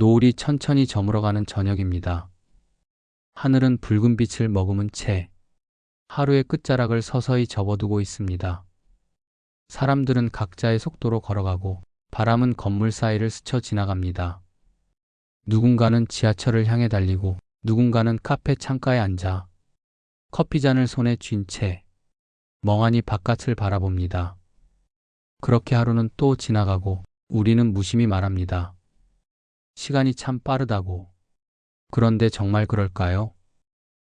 노을이 천천히 저물어가는 저녁입니다. 하늘은 붉은 빛을 머금은 채 하루의 끝자락을 서서히 접어두고 있습니다. 사람들은 각자의 속도로 걸어가고 바람은 건물 사이를 스쳐 지나갑니다. 누군가는 지하철을 향해 달리고 누군가는 카페 창가에 앉아 커피잔을 손에 쥔 채 멍하니 바깥을 바라봅니다. 그렇게 하루는 또 지나가고 우리는 무심히 말합니다. 시간이 참 빠르다고. 그런데 정말 그럴까요?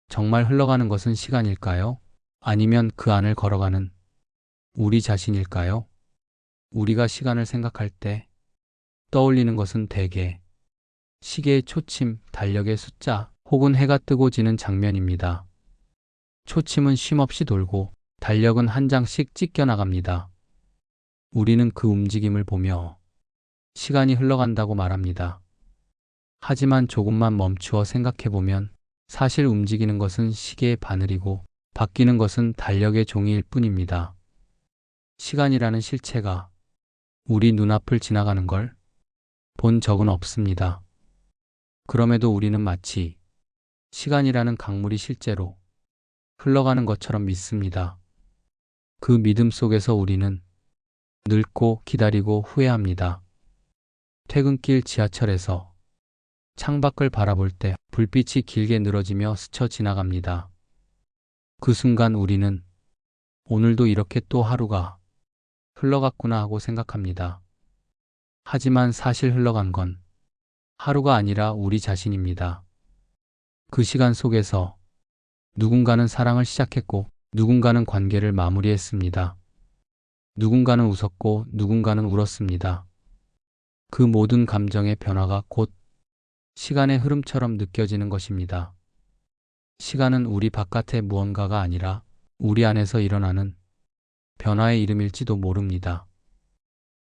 정말 흘러가는 것은 시간일까요? 아니면 그 안을 걸어가는 우리 자신일까요? 우리가 시간을 생각할 때 떠올리는 것은 대개 시계의 초침, 달력의 숫자 혹은 해가 뜨고 지는 장면입니다. 초침은 쉼없이 돌고 달력은 한 장씩 찢겨 나갑니다. 우리는 그 움직임을 보며 시간이 흘러간다고 말합니다. 하지만 조금만 멈추어 생각해 보면 사실 움직이는 것은 시계의 바늘이고 바뀌는 것은 달력의 종이일 뿐입니다. 시간이라는 실체가 우리 눈앞을 지나가는 걸 본 적은 없습니다. 그럼에도 우리는 마치 시간이라는 강물이 실제로 흘러가는 것처럼 믿습니다. 그 믿음 속에서 우리는 늙고 기다리고 후회합니다. 퇴근길 지하철에서 창밖을 바라볼 때 불빛이 길게 늘어지며 스쳐 지나갑니다. 그 순간 우리는 오늘도 이렇게 또 하루가 흘러갔구나 하고 생각합니다. 하지만 사실 흘러간 건 하루가 아니라 우리 자신입니다. 그 시간 속에서 누군가는 사랑을 시작했고 누군가는 관계를 마무리했습니다. 누군가는 웃었고 누군가는 울었습니다. 그 모든 감정의 변화가 곧 시간의 흐름처럼 느껴지는 것입니다. 시간은 우리 바깥의 무언가가 아니라 우리 안에서 일어나는 변화의 이름일지도 모릅니다.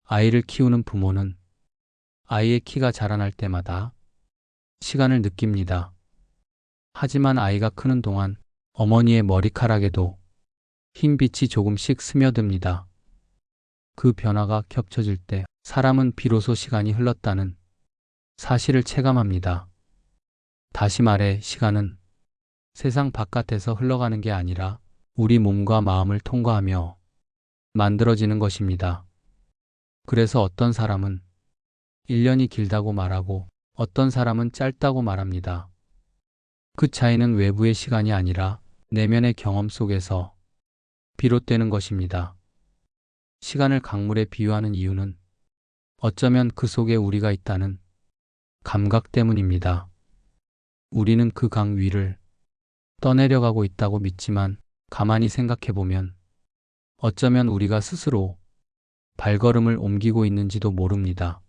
아이를 키우는 부모는 아이의 키가 자라날 때마다 시간을 느낍니다. 하지만 아이가 크는 동안 어머니의 머리카락에도 흰 빛이 조금씩 스며듭니다. 그 변화가 겹쳐질 때 사람은 비로소 시간이 흘렀다는 사실을 체감합니다. 다시 말해 시간은 세상 바깥에서 흘러가는 게 아니라 우리 몸과 마음을 통과하며 만들어지는 것입니다. 그래서 어떤 사람은 1년이 길다고 말하고 어떤 사람은 짧다고 말합니다. 그 차이는 외부의 시간이 아니라 내면의 경험 속에서 비롯되는 것입니다. 시간을 강물에 비유하는 이유는 어쩌면 그 속에 우리가 있다는 감각 때문입니다. 우리는 그 강 위를 떠내려가고 있다고 믿지만 가만히 생각해 보면 어쩌면 우리가 스스로 발걸음을 옮기고 있는지도 모릅니다.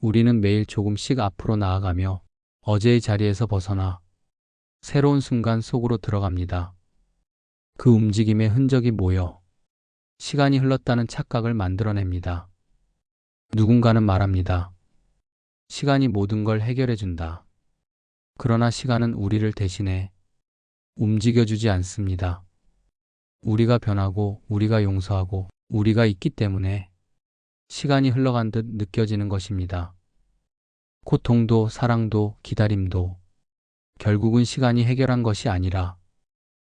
우리는 매일 조금씩 앞으로 나아가며 어제의 자리에서 벗어나 새로운 순간 속으로 들어갑니다. 그 움직임의 흔적이 모여 시간이 흘렀다는 착각을 만들어냅니다. 누군가는 말합니다. 시간이 모든 걸 해결해 준다. 그러나 시간은 우리를 대신해 움직여주지 않습니다. 우리가 변하고 우리가 용서하고 우리가 있기 때문에 시간이 흘러간 듯 느껴지는 것입니다. 고통도 사랑도 기다림도 결국은 시간이 해결한 것이 아니라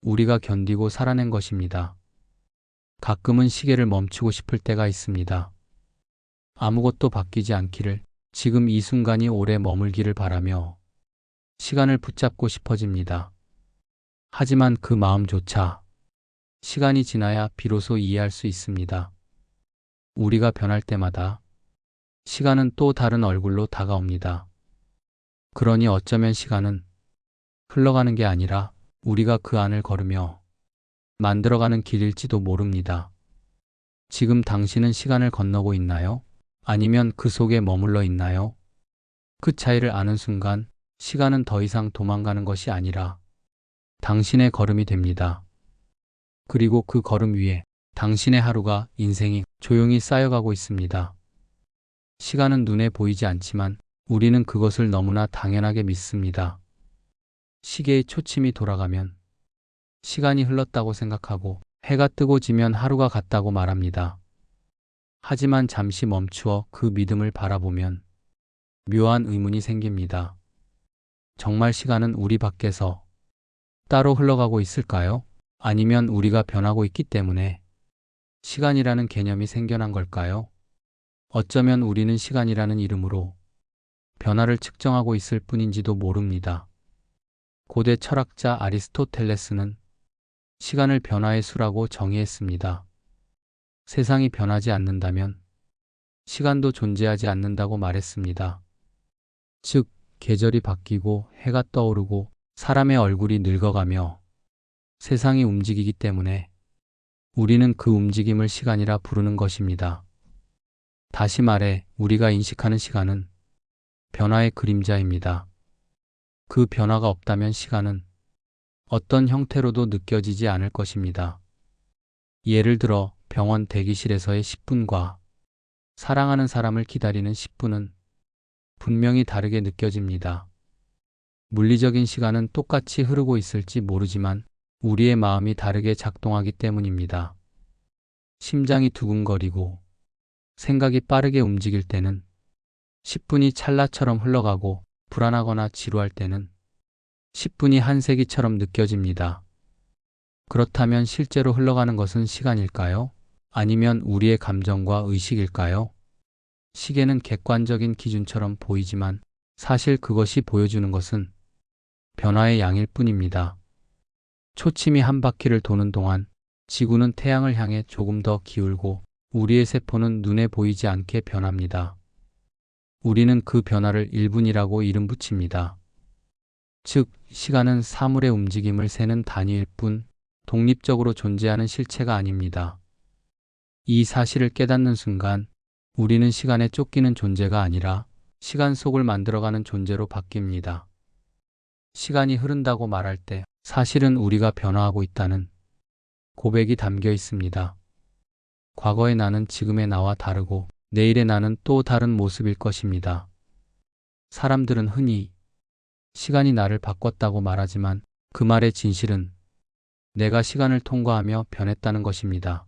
우리가 견디고 살아낸 것입니다. 가끔은 시계를 멈추고 싶을 때가 있습니다. 아무것도 바뀌지 않기를 지금 이 순간이 오래 머물기를 바라며 시간을 붙잡고 싶어집니다. 하지만 그 마음조차 시간이 지나야 비로소 이해할 수 있습니다. 우리가 변할 때마다 시간은 또 다른 얼굴로 다가옵니다. 그러니 어쩌면 시간은 흘러가는 게 아니라 우리가 그 안을 걸으며 만들어가는 길일지도 모릅니다. 지금 당신은 시간을 건너고 있나요? 아니면 그 속에 머물러 있나요? 그 차이를 아는 순간 시간은 더 이상 도망가는 것이 아니라 당신의 걸음이 됩니다. 그리고 그 걸음 위에 당신의 하루가 인생이 조용히 쌓여가고 있습니다. 시간은 눈에 보이지 않지만 우리는 그것을 너무나 당연하게 믿습니다. 시계의 초침이 돌아가면 시간이 흘렀다고 생각하고 해가 뜨고 지면 하루가 갔다고 말합니다. 하지만 잠시 멈추어 그 믿음을 바라보면 묘한 의문이 생깁니다. 정말 시간은 우리 밖에서 따로 흘러가고 있을까요? 아니면 우리가 변하고 있기 때문에 시간이라는 개념이 생겨난 걸까요? 어쩌면 우리는 시간이라는 이름으로 변화를 측정하고 있을 뿐인지도 모릅니다. 고대 철학자 아리스토텔레스는 시간을 변화의 수라고 정의했습니다. 세상이 변하지 않는다면 시간도 존재하지 않는다고 말했습니다. 즉, 계절이 바뀌고 해가 떠오르고 사람의 얼굴이 늙어가며 세상이 움직이기 때문에 우리는 그 움직임을 시간이라 부르는 것입니다. 다시 말해, 우리가 인식하는 시간은 변화의 그림자입니다. 그 변화가 없다면 시간은 어떤 형태로도 느껴지지 않을 것입니다. 예를 들어 병원 대기실에서의 10분과 사랑하는 사람을 기다리는 10분은 분명히 다르게 느껴집니다. 물리적인 시간은 똑같이 흐르고 있을지 모르지만 우리의 마음이 다르게 작동하기 때문입니다. 심장이 두근거리고 생각이 빠르게 움직일 때는 10분이 찰나처럼 흘러가고 불안하거나 지루할 때는 10분이 한 세기처럼 느껴집니다. 그렇다면 실제로 흘러가는 것은 시간일까요? 아니면 우리의 감정과 의식일까요? 시계는 객관적인 기준처럼 보이지만 사실 그것이 보여주는 것은 변화의 양일 뿐입니다. 초침이 한 바퀴를 도는 동안 지구는 태양을 향해 조금 더 기울고 우리의 세포는 눈에 보이지 않게 변합니다. 우리는 그 변화를 1분이라고 이름 붙입니다. 즉, 시간은 사물의 움직임을 세는 단위일 뿐 독립적으로 존재하는 실체가 아닙니다. 이 사실을 깨닫는 순간 우리는 시간에 쫓기는 존재가 아니라 시간 속을 만들어가는 존재로 바뀝니다. 시간이 흐른다고 말할 때 사실은 우리가 변화하고 있다는 고백이 담겨 있습니다. 과거의 나는 지금의 나와 다르고 내일의 나는 또 다른 모습일 것입니다. 사람들은 흔히 시간이 나를 바꿨다고 말하지만 그 말의 진실은 내가 시간을 통과하며 변했다는 것입니다.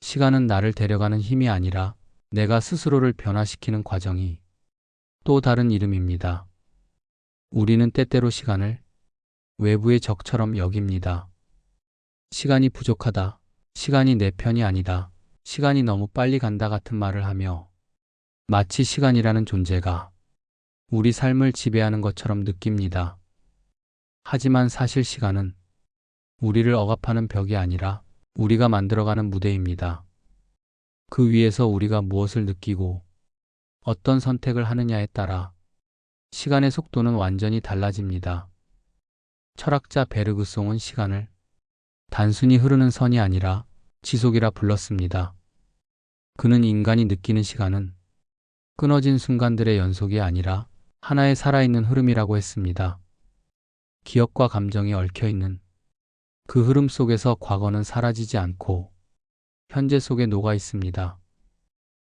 시간은 나를 데려가는 힘이 아니라 내가 스스로를 변화시키는 과정이 또 다른 이름입니다. 우리는 때때로 시간을 외부의 적처럼 여깁니다. 시간이 부족하다. 시간이 내 편이 아니다. 시간이 너무 빨리 간다 같은 말을 하며 마치 시간이라는 존재가 우리 삶을 지배하는 것처럼 느낍니다. 하지만 사실 시간은 우리를 억압하는 벽이 아니라 우리가 만들어가는 무대입니다. 그 위에서 우리가 무엇을 느끼고 어떤 선택을 하느냐에 따라 시간의 속도는 완전히 달라집니다. 철학자 베르그송은 시간을 단순히 흐르는 선이 아니라 지속이라 불렀습니다. 그는 인간이 느끼는 시간은 끊어진 순간들의 연속이 아니라 하나의 살아있는 흐름이라고 했습니다. 기억과 감정이 얽혀 있는 그 흐름 속에서 과거는 사라지지 않고 현재 속에 녹아 있습니다.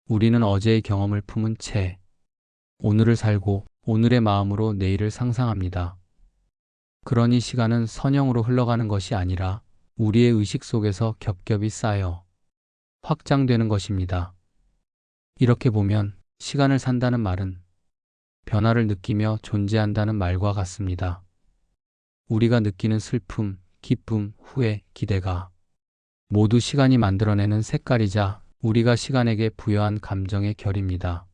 우리는 어제의 경험을 품은 채 오늘을 살고 오늘의 마음으로 내일을 상상합니다. 그러니 시간은 선형으로 흘러가는 것이 아니라 우리의 의식 속에서 겹겹이 쌓여 확장되는 것입니다. 이렇게 보면 시간을 산다는 말은 변화를 느끼며 존재한다는 말과 같습니다. 우리가 느끼는 슬픔, 기쁨, 후회, 기대가 모두 시간이 만들어내는 색깔이자 우리가 시간에게 부여한 감정의 결입니다.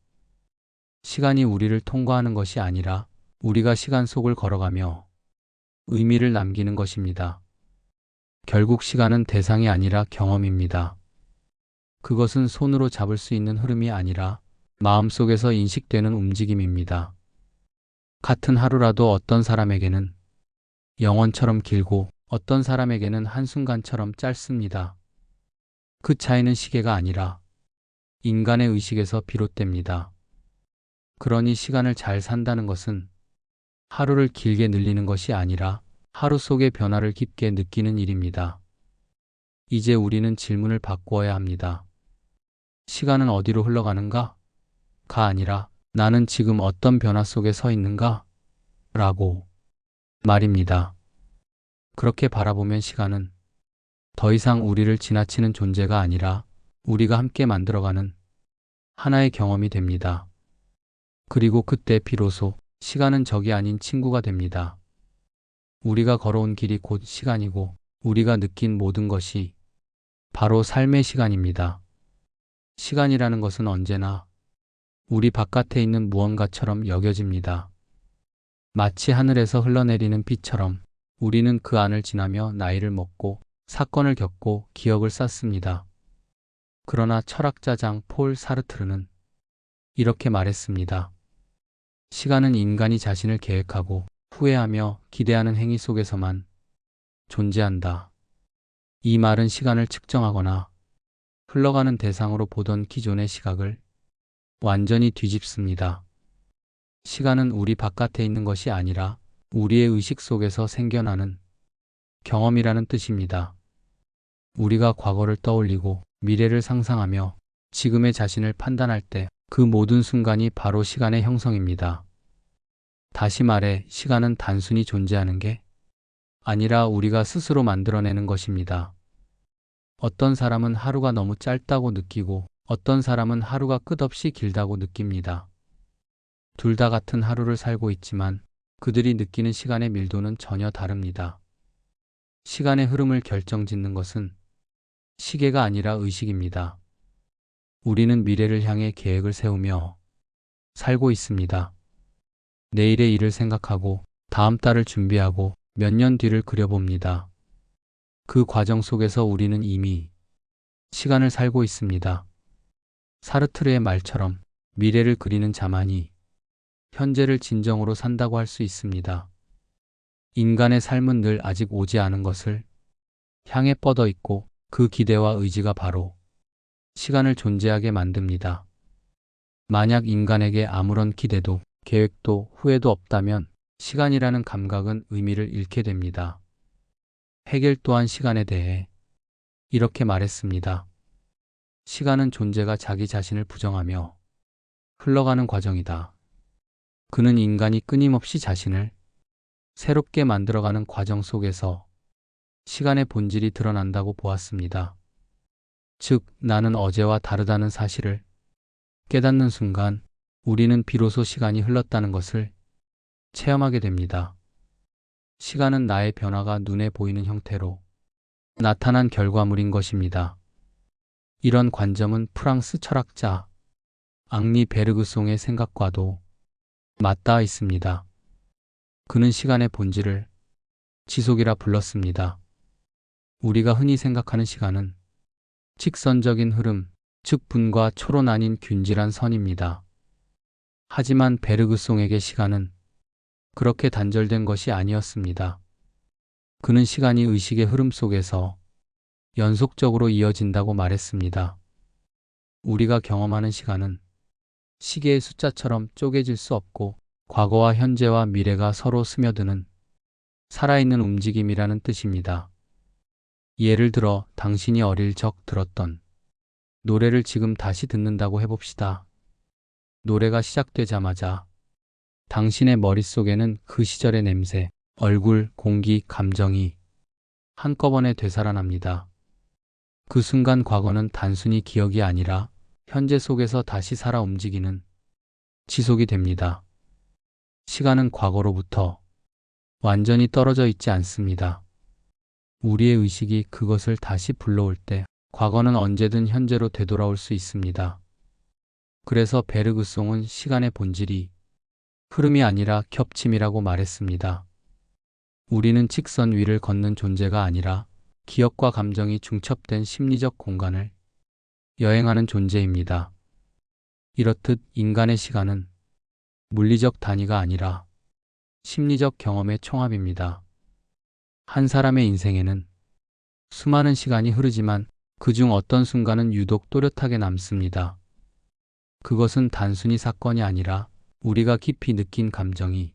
시간이 우리를 통과하는 것이 아니라 우리가 시간 속을 걸어가며 의미를 남기는 것입니다. 결국 시간은 대상이 아니라 경험입니다. 그것은 손으로 잡을 수 있는 흐름이 아니라 마음속에서 인식되는 움직임입니다. 같은 하루라도 어떤 사람에게는 영원처럼 길고 어떤 사람에게는 한순간처럼 짧습니다. 그 차이는 시계가 아니라 인간의 의식에서 비롯됩니다. 그러니 시간을 잘 산다는 것은 하루를 길게 늘리는 것이 아니라 하루 속의 변화를 깊게 느끼는 일입니다. 이제 우리는 질문을 바꾸어야 합니다. 시간은 어디로 흘러가는가? 가 아니라 나는 지금 어떤 변화 속에 서 있는가? 라고 말입니다. 그렇게 바라보면 시간은 더 이상 우리를 지나치는 존재가 아니라 우리가 함께 만들어가는 하나의 경험이 됩니다. 그리고 그때 비로소 시간은 적이 아닌 친구가 됩니다. 우리가 걸어온 길이 곧 시간이고 우리가 느낀 모든 것이 바로 삶의 시간입니다. 시간이라는 것은 언제나 우리 바깥에 있는 무언가처럼 여겨집니다. 마치 하늘에서 흘러내리는 비처럼 우리는 그 안을 지나며 나이를 먹고 사건을 겪고 기억을 쌓습니다. 그러나 철학자장 폴 사르트르는 이렇게 말했습니다. 시간은 인간이 자신을 계획하고 후회하며 기대하는 행위 속에서만 존재한다. 이 말은 시간을 측정하거나 흘러가는 대상으로 보던 기존의 시각을 완전히 뒤집습니다. 시간은 우리 바깥에 있는 것이 아니라 우리의 의식 속에서 생겨나는 경험이라는 뜻입니다. 우리가 과거를 떠올리고 미래를 상상하며 지금의 자신을 판단할 때 그 모든 순간이 바로 시간의 형성입니다. 다시 말해 시간은 단순히 존재하는 게 아니라 우리가 스스로 만들어내는 것입니다. 어떤 사람은 하루가 너무 짧다고 느끼고 어떤 사람은 하루가 끝없이 길다고 느낍니다. 둘 다 같은 하루를 살고 있지만 그들이 느끼는 시간의 밀도는 전혀 다릅니다. 시간의 흐름을 결정짓는 것은 시계가 아니라 의식입니다. 우리는 미래를 향해 계획을 세우며 살고 있습니다. 내일의 일을 생각하고 다음 달을 준비하고 몇 년 뒤를 그려봅니다. 그 과정 속에서 우리는 이미 시간을 살고 있습니다. 사르트르의 말처럼 미래를 그리는 자만이 현재를 진정으로 산다고 할 수 있습니다. 인간의 삶은 늘 아직 오지 않은 것을 향해 뻗어 있고 그 기대와 의지가 바로 시간을 존재하게 만듭니다. 만약 인간에게 아무런 기대도 계획도 후회도 없다면 시간이라는 감각은 의미를 잃게 됩니다. 해겔 또한 시간에 대해 이렇게 말했습니다. 시간은 존재가 자기 자신을 부정하며 흘러가는 과정이다. 그는 인간이 끊임없이 자신을 새롭게 만들어가는 과정 속에서 시간의 본질이 드러난다고 보았습니다. 즉, 나는 어제와 다르다는 사실을 깨닫는 순간 우리는 비로소 시간이 흘렀다는 것을 체험하게 됩니다. 시간은 나의 변화가 눈에 보이는 형태로 나타난 결과물인 것입니다. 이런 관점은 프랑스 철학자 앙리 베르그송의 생각과도 맞닿아 있습니다. 그는 시간의 본질을 지속이라 불렀습니다. 우리가 흔히 생각하는 시간은 직선적인 흐름, 즉 분과 초론 아닌 균질한 선입니다. 하지만 베르그송에게 시간은 그렇게 단절된 것이 아니었습니다. 그는 시간이 의식의 흐름 속에서 연속적으로 이어진다고 말했습니다. 우리가 경험하는 시간은 시계의 숫자처럼 쪼개질 수 없고 과거와 현재와 미래가 서로 스며드는 살아있는 움직임이라는 뜻입니다. 예를 들어 당신이 어릴 적 들었던 노래를 지금 다시 듣는다고 해봅시다. 노래가 시작되자마자 당신의 머릿속에는 그 시절의 냄새, 얼굴, 공기, 감정이 한꺼번에 되살아납니다. 그 순간 과거는 단순히 기억이 아니라 현재 속에서 다시 살아 움직이는 지속이 됩니다. 시간은 과거로부터 완전히 떨어져 있지 않습니다. 우리의 의식이 그것을 다시 불러올 때 과거는 언제든 현재로 되돌아올 수 있습니다. 그래서 베르그송은 시간의 본질이 흐름이 아니라 겹침이라고 말했습니다. 우리는 직선 위를 걷는 존재가 아니라 기억과 감정이 중첩된 심리적 공간을 여행하는 존재입니다. 이렇듯 인간의 시간은 물리적 단위가 아니라 심리적 경험의 총합입니다. 한 사람의 인생에는 수많은 시간이 흐르지만 그중 어떤 순간은 유독 또렷하게 남습니다. 그것은 단순히 사건이 아니라 우리가 깊이 느낀 감정이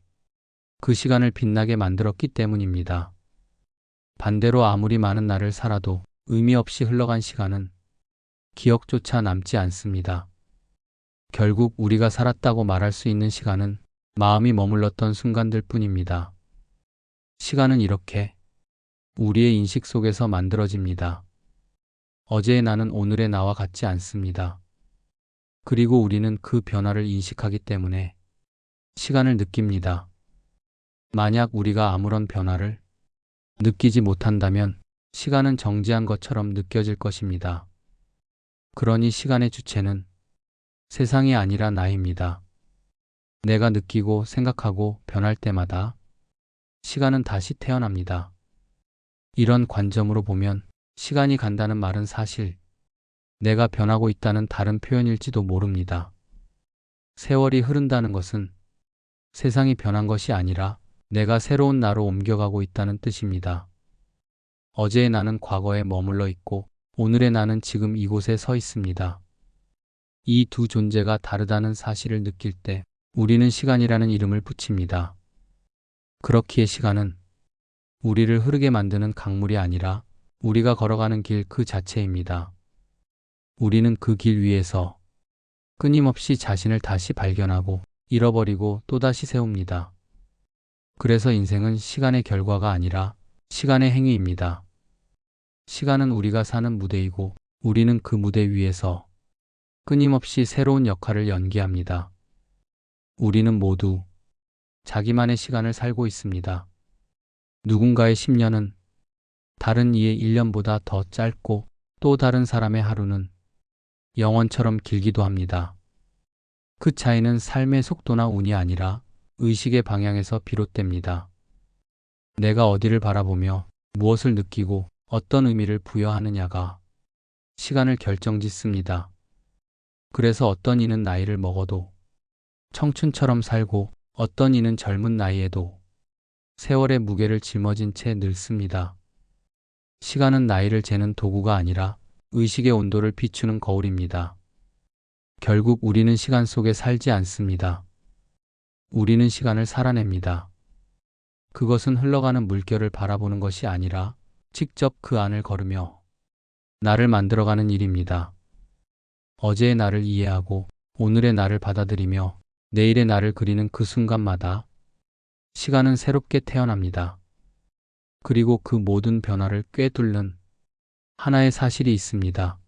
그 시간을 빛나게 만들었기 때문입니다. 반대로 아무리 많은 날을 살아도 의미 없이 흘러간 시간은 기억조차 남지 않습니다. 결국 우리가 살았다고 말할 수 있는 시간은 마음이 머물렀던 순간들 뿐입니다. 시간은 이렇게 우리의 인식 속에서 만들어집니다. 어제의 나는 오늘의 나와 같지 않습니다. 그리고 우리는 그 변화를 인식하기 때문에 시간을 느낍니다. 만약 우리가 아무런 변화를 느끼지 못한다면 시간은 정지한 것처럼 느껴질 것입니다. 그러니 시간의 주체는 세상이 아니라 나입니다. 내가 느끼고 생각하고 변할 때마다 시간은 다시 태어납니다. 이런 관점으로 보면 시간이 간다는 말은 사실 내가 변하고 있다는 다른 표현일지도 모릅니다. 세월이 흐른다는 것은 세상이 변한 것이 아니라 내가 새로운 나로 옮겨가고 있다는 뜻입니다. 어제의 나는 과거에 머물러 있고 오늘의 나는 지금 이곳에 서 있습니다. 이 두 존재가 다르다는 사실을 느낄 때 우리는 시간이라는 이름을 붙입니다. 그렇기에 시간은 우리를 흐르게 만드는 강물이 아니라 우리가 걸어가는 길 그 자체입니다. 우리는 그 길 위에서 끊임없이 자신을 다시 발견하고 잃어버리고 또다시 세웁니다. 그래서 인생은 시간의 결과가 아니라 시간의 행위입니다. 시간은 우리가 사는 무대이고 우리는 그 무대 위에서 끊임없이 새로운 역할을 연기합니다. 우리는 모두 자기만의 시간을 살고 있습니다. 누군가의 10년은 다른 이의 1년보다 더 짧고 또 다른 사람의 하루는 영원처럼 길기도 합니다. 그 차이는 삶의 속도나 운이 아니라 의식의 방향에서 비롯됩니다. 내가 어디를 바라보며 무엇을 느끼고 어떤 의미를 부여하느냐가 시간을 결정짓습니다. 그래서 어떤 이는 나이를 먹어도 청춘처럼 살고 어떤 이는 젊은 나이에도 세월의 무게를 짊어진 채 늙습니다. 시간은 나이를 재는 도구가 아니라 의식의 온도를 비추는 거울입니다. 결국 우리는 시간 속에 살지 않습니다. 우리는 시간을 살아냅니다. 그것은 흘러가는 물결을 바라보는 것이 아니라 직접 그 안을 걸으며 나를 만들어가는 일입니다. 어제의 나를 이해하고 오늘의 나를 받아들이며 내일의 나를 그리는 그 순간마다 시간은 새롭게 태어납니다. 그리고 그 모든 변화를 꿰뚫는 하나의 사실이 있습니다.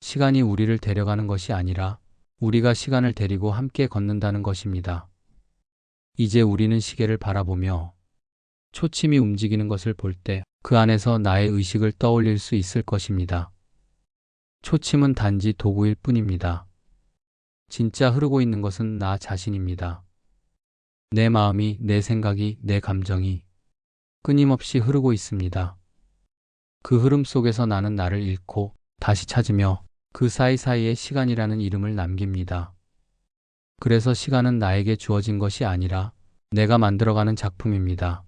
시간이 우리를 데려가는 것이 아니라 우리가 시간을 데리고 함께 걷는다는 것입니다. 이제 우리는 시계를 바라보며 초침이 움직이는 것을 볼 때 그 안에서 나의 의식을 떠올릴 수 있을 것입니다. 초침은 단지 도구일 뿐입니다. 진짜 흐르고 있는 것은 나 자신입니다. 내 마음이, 내 생각이, 내 감정이 끊임없이 흐르고 있습니다. 그 흐름 속에서 나는 나를 잃고 다시 찾으며 그 사이사이에 시간이라는 이름을 남깁니다. 그래서 시간은 나에게 주어진 것이 아니라 내가 만들어가는 작품입니다.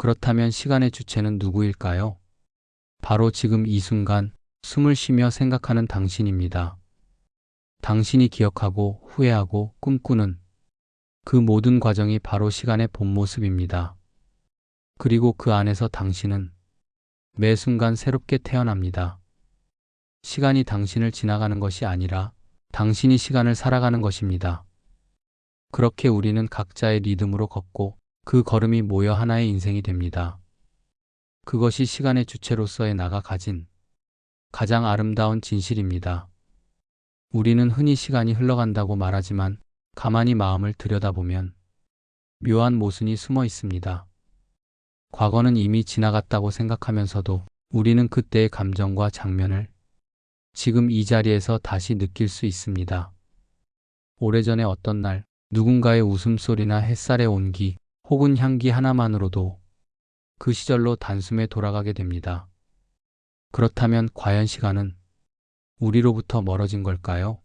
그렇다면 시간의 주체는 누구일까요? 바로 지금 이 순간 숨을 쉬며 생각하는 당신입니다. 당신이 기억하고 후회하고 꿈꾸는 그 모든 과정이 바로 시간의 본 모습입니다. 그리고 그 안에서 당신은 매 순간 새롭게 태어납니다. 시간이 당신을 지나가는 것이 아니라 당신이 시간을 살아가는 것입니다. 그렇게 우리는 각자의 리듬으로 걷고 그 걸음이 모여 하나의 인생이 됩니다. 그것이 시간의 주체로서의 나가 가진 가장 아름다운 진실입니다. 우리는 흔히 시간이 흘러간다고 말하지만 가만히 마음을 들여다보면 묘한 모순이 숨어 있습니다. 과거는 이미 지나갔다고 생각하면서도 우리는 그때의 감정과 장면을 지금 이 자리에서 다시 느낄 수 있습니다. 오래전에 어떤 날 누군가의 웃음소리나 햇살의 온기 혹은 향기 하나만으로도 그 시절로 단숨에 돌아가게 됩니다. 그렇다면 과연 시간은 우리로부터 멀어진 걸까요?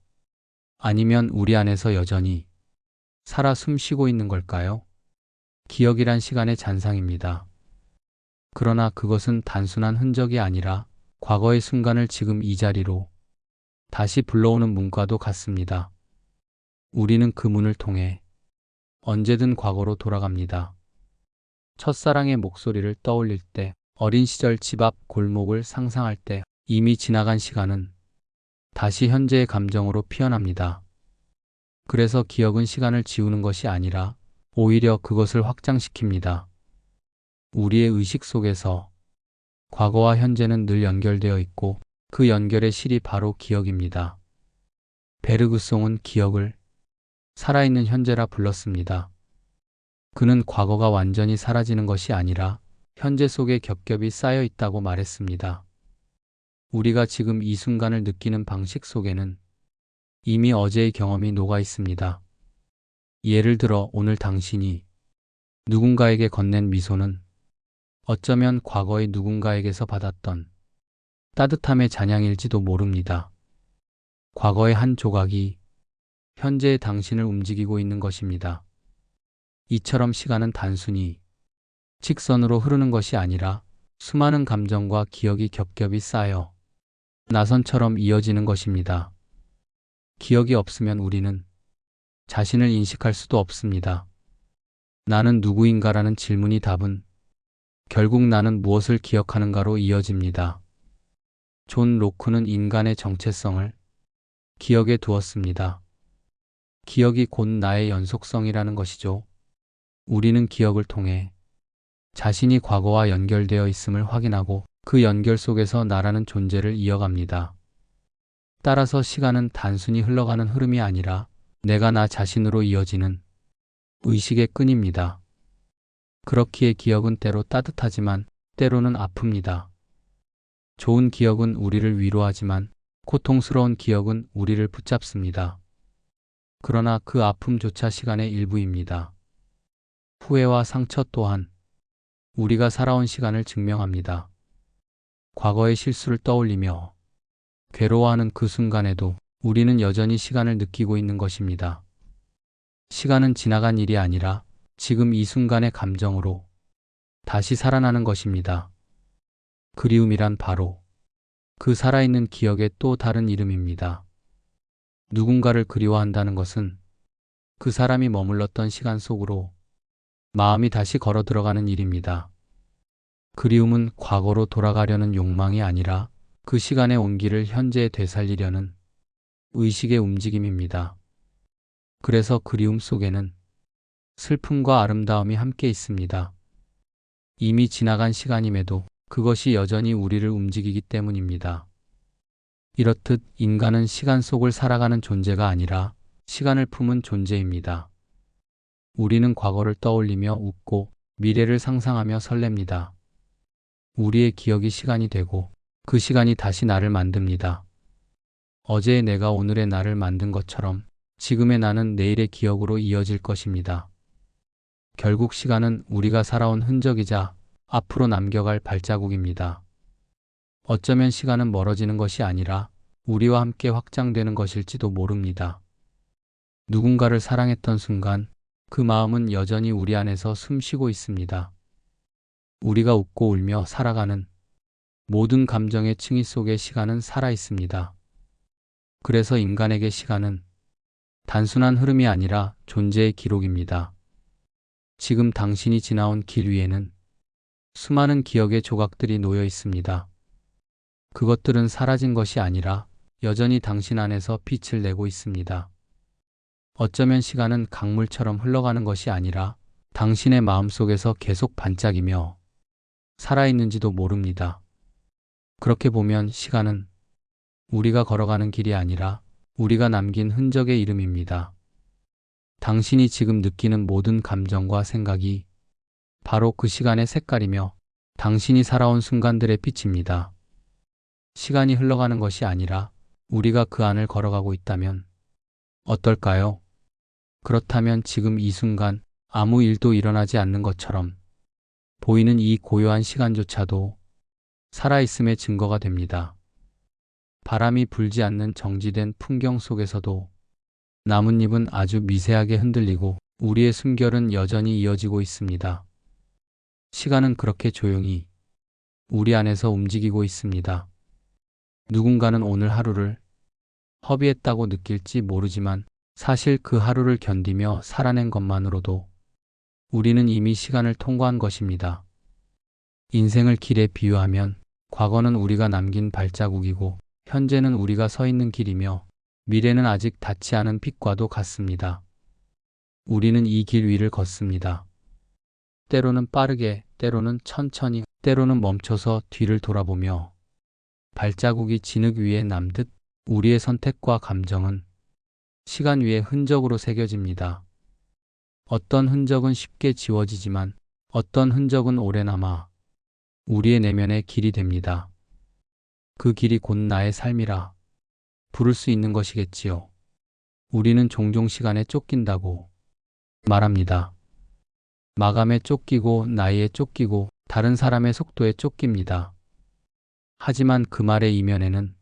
아니면 우리 안에서 여전히 살아 숨쉬고 있는 걸까요? 기억이란 시간의 잔상입니다. 그러나 그것은 단순한 흔적이 아니라 과거의 순간을 지금 이 자리로 다시 불러오는 문과도 같습니다. 우리는 그 문을 통해 언제든 과거로 돌아갑니다. 첫사랑의 목소리를 떠올릴 때, 어린 시절 집 앞 골목을 상상할 때, 이미 지나간 시간은 다시 현재의 감정으로 피어납니다. 그래서 기억은 시간을 지우는 것이 아니라 오히려 그것을 확장시킵니다. 우리의 의식 속에서 과거와 현재는 늘 연결되어 있고 그 연결의 실이 바로 기억입니다. 베르그송은 기억을 살아있는 현재라 불렀습니다. 그는 과거가 완전히 사라지는 것이 아니라 현재 속에 겹겹이 쌓여 있다고 말했습니다. 우리가 지금 이 순간을 느끼는 방식 속에는 이미 어제의 경험이 녹아 있습니다. 예를 들어 오늘 당신이 누군가에게 건넨 미소는 어쩌면 과거의 누군가에게서 받았던 따뜻함의 잔향일지도 모릅니다. 과거의 한 조각이 현재의 당신을 움직이고 있는 것입니다. 이처럼 시간은 단순히 직선으로 흐르는 것이 아니라 수많은 감정과 기억이 겹겹이 쌓여 나선처럼 이어지는 것입니다. 기억이 없으면 우리는 자신을 인식할 수도 없습니다. 나는 누구인가라는 질문이 답은 결국 나는 무엇을 기억하는가로 이어집니다. 존 로크는 인간의 정체성을 기억에 두었습니다. 기억이 곧 나의 연속성이라는 것이죠. 우리는 기억을 통해 자신이 과거와 연결되어 있음을 확인하고 그 연결 속에서 나라는 존재를 이어갑니다. 따라서 시간은 단순히 흘러가는 흐름이 아니라 내가 나 자신으로 이어지는 의식의 끈입니다. 그렇기에 기억은 때로 따뜻하지만 때로는 아픕니다. 좋은 기억은 우리를 위로하지만 고통스러운 기억은 우리를 붙잡습니다. 그러나 그 아픔조차 시간의 일부입니다. 후회와 상처 또한 우리가 살아온 시간을 증명합니다. 과거의 실수를 떠올리며 괴로워하는 그 순간에도 우리는 여전히 시간을 느끼고 있는 것입니다. 시간은 지나간 일이 아니라 지금 이 순간의 감정으로 다시 살아나는 것입니다. 그리움이란 바로 그 살아있는 기억의 또 다른 이름입니다. 누군가를 그리워한다는 것은 그 사람이 머물렀던 시간 속으로 마음이 다시 걸어 들어가는 일입니다. 그리움은 과거로 돌아가려는 욕망이 아니라 그 시간의 온기를 현재에 되살리려는 의식의 움직임입니다. 그래서 그리움 속에는 슬픔과 아름다움이 함께 있습니다. 이미 지나간 시간임에도 그것이 여전히 우리를 움직이기 때문입니다. 이렇듯 인간은 시간 속을 살아가는 존재가 아니라 시간을 품은 존재입니다. 우리는 과거를 떠올리며 웃고 미래를 상상하며 설렙니다. 우리의 기억이 시간이 되고 그 시간이 다시 나를 만듭니다. 어제의 내가 오늘의 나를 만든 것처럼 지금의 나는 내일의 기억으로 이어질 것입니다. 결국 시간은 우리가 살아온 흔적이자 앞으로 남겨갈 발자국입니다. 어쩌면 시간은 멀어지는 것이 아니라 우리와 함께 확장되는 것일지도 모릅니다. 누군가를 사랑했던 순간 그 마음은 여전히 우리 안에서 숨 쉬고 있습니다. 우리가 웃고 울며 살아가는 모든 감정의 층위 속에 시간은 살아 있습니다. 그래서 인간에게 시간은 단순한 흐름이 아니라 존재의 기록입니다. 지금 당신이 지나온 길 위에는 수많은 기억의 조각들이 놓여 있습니다. 그것들은 사라진 것이 아니라 여전히 당신 안에서 빛을 내고 있습니다. 어쩌면 시간은 강물처럼 흘러가는 것이 아니라 당신의 마음 속에서 계속 반짝이며 살아있는지도 모릅니다. 그렇게 보면 시간은 우리가 걸어가는 길이 아니라 우리가 남긴 흔적의 이름입니다. 당신이 지금 느끼는 모든 감정과 생각이 바로 그 시간의 색깔이며 당신이 살아온 순간들의 빛입니다. 시간이 흘러가는 것이 아니라 우리가 그 안을 걸어가고 있다면 어떨까요? 그렇다면 지금 이 순간 아무 일도 일어나지 않는 것처럼 보이는 이 고요한 시간조차도 살아있음의 증거가 됩니다. 바람이 불지 않는 정지된 풍경 속에서도 나뭇잎은 아주 미세하게 흔들리고 우리의 숨결은 여전히 이어지고 있습니다. 시간은 그렇게 조용히 우리 안에서 움직이고 있습니다. 누군가는 오늘 하루를 허비했다고 느낄지 모르지만 사실 그 하루를 견디며 살아낸 것만으로도 우리는 이미 시간을 통과한 것입니다. 인생을 길에 비유하면 과거는 우리가 남긴 발자국이고 현재는 우리가 서 있는 길이며 미래는 아직 닿지 않은 빛과도 같습니다. 우리는 이 길 위를 걷습니다. 때로는 빠르게, 때로는 천천히, 때로는 멈춰서 뒤를 돌아보며 발자국이 진흙 위에 남듯 우리의 선택과 감정은 시간 위에 흔적으로 새겨집니다. 어떤 흔적은 쉽게 지워지지만 어떤 흔적은 오래 남아 우리의 내면의 길이 됩니다. 그 길이 곧 나의 삶이라 부를 수 있는 것이겠지요. 우리는 종종 시간에 쫓긴다고 말합니다. 마감에 쫓기고 나이에 쫓기고 다른 사람의 속도에 쫓깁니다. 하지만 그 말의 이면에는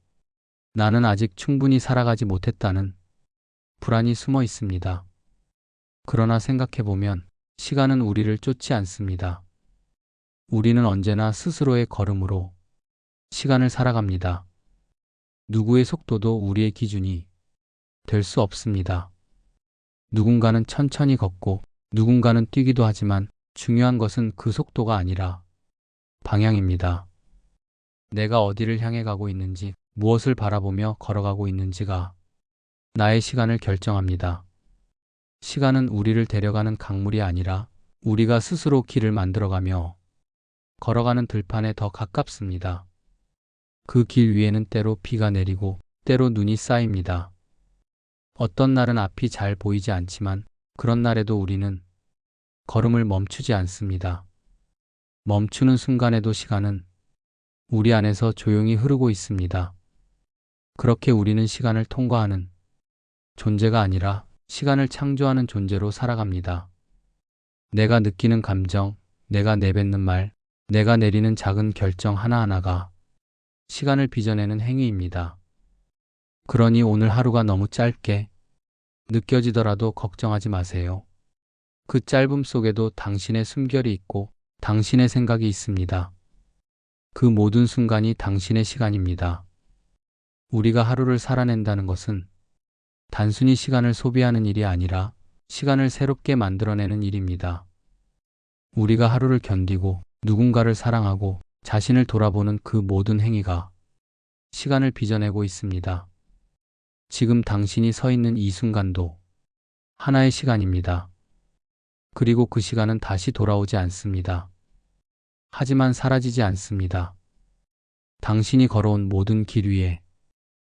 나는 아직 충분히 살아가지 못했다는 불안이 숨어 있습니다. 그러나 생각해보면 시간은 우리를 쫓지 않습니다. 우리는 언제나 스스로의 걸음으로 시간을 살아갑니다. 누구의 속도도 우리의 기준이 될 수 없습니다. 누군가는 천천히 걷고 누군가는 뛰기도 하지만 중요한 것은 그 속도가 아니라 방향입니다. 내가 어디를 향해 가고 있는지, 무엇을 바라보며 걸어가고 있는지가 나의 시간을 결정합니다. 시간은 우리를 데려가는 강물이 아니라 우리가 스스로 길을 만들어가며 걸어가는 들판에 더 가깝습니다. 그 길 위에는 때로 비가 내리고 때로 눈이 쌓입니다. 어떤 날은 앞이 잘 보이지 않지만 그런 날에도 우리는 걸음을 멈추지 않습니다. 멈추는 순간에도 시간은 우리 안에서 조용히 흐르고 있습니다. 그렇게 우리는 시간을 통과하는 존재가 아니라 시간을 창조하는 존재로 살아갑니다. 내가 느끼는 감정, 내가 내뱉는 말, 내가 내리는 작은 결정 하나하나가 시간을 빚어내는 행위입니다. 그러니 오늘 하루가 너무 짧게 느껴지더라도 걱정하지 마세요. 그 짧음 속에도 당신의 숨결이 있고 당신의 생각이 있습니다. 그 모든 순간이 당신의 시간입니다. 우리가 하루를 살아낸다는 것은 단순히 시간을 소비하는 일이 아니라 시간을 새롭게 만들어내는 일입니다. 우리가 하루를 견디고 누군가를 사랑하고 자신을 돌아보는 그 모든 행위가 시간을 빚어내고 있습니다. 지금 당신이 서 있는 이 순간도 하나의 시간입니다. 그리고 그 시간은 다시 돌아오지 않습니다. 하지만 사라지지 않습니다. 당신이 걸어온 모든 길 위에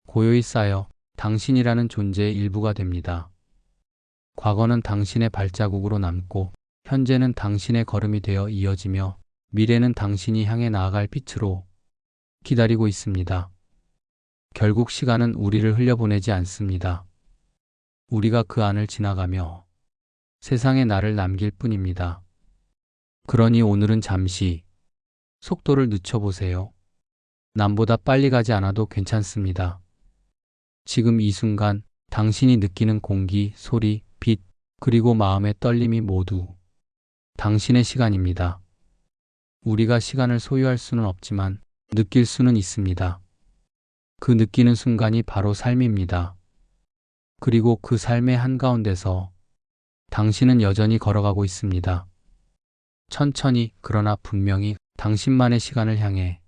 고요히 쌓여 당신이라는 존재의 일부가 됩니다. 과거는 당신의 발자국으로 남고 현재는 당신의 걸음이 되어 이어지며 미래는 당신이 향해 나아갈 빛으로 기다리고 있습니다. 결국 시간은 우리를 흘려보내지 않습니다. 우리가 그 안을 지나가며 세상에 나를 남길 뿐입니다. 그러니 오늘은 잠시 속도를 늦춰보세요. 남보다 빨리 가지 않아도 괜찮습니다. 지금 이 순간 당신이 느끼는 공기, 소리, 빛, 그리고 마음의 떨림이 모두 당신의 시간입니다. 우리가 시간을 소유할 수는 없지만 느낄 수는 있습니다. 그 느끼는 순간이 바로 삶입니다. 그리고 그 삶의 한가운데서 당신은 여전히 걸어가고 있습니다. 천천히, 그러나 분명히 당신만의 시간을 향해